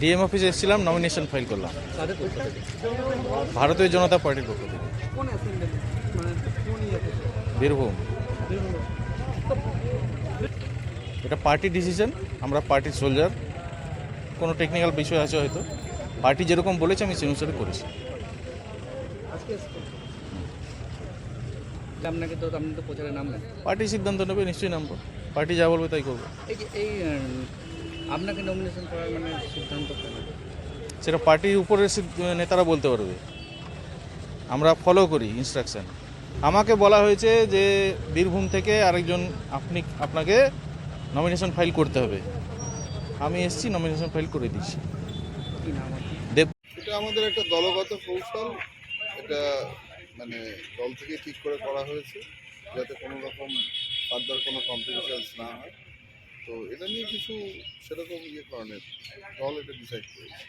DM অফিসে এসেছিলাম nomination file করলাম। ভারতীয় জনতা পার্টির পক্ষ থেকে। বীরভূম। এটা পার্টি ডিসিশন আমরা পার্টির সোলজার কোনো টেকনিক্যাল বিষয় আছে হয়তো। পার্টি যেরকম বলেছে আমি সেই অনুসারে করেছি। আপনাকে তো আপনি তো প্রচারে নামলেন পার্টি সিদ্ধান্ত নেবে নিশ্চয়ই নামবো। পার্টি যা বলবে তাই করব। এই আপনাকে নমিনেশন করার মানে সিদ্ধান্ত কেন সেটা পার্টির উপরের সিদ- নেতারা বলতে পারবে। আমরা ফলো করি ইনস্ট্রাকশন আমাকে বলা হয়েছে যে বীরভূম থেকে আরেকজন আপনি আপনাকে নমিনেশন ফাইল করতে হবে। আমি এসেছি নমিনেশন ফাইল করে দিচ্ছি। দেব এটা আমাদের একটা দলগত কৌশল। এটা মানে দল থেকে ঠিক করে করা হয়েছে যাতে কোনো রকম ফার্দার কোনো কমপ্লিকেশনস না হয়। তো এটা নিয়ে কিছু সেরকম ইয়ে কারণে দল এটা ডিসাইড করেছে।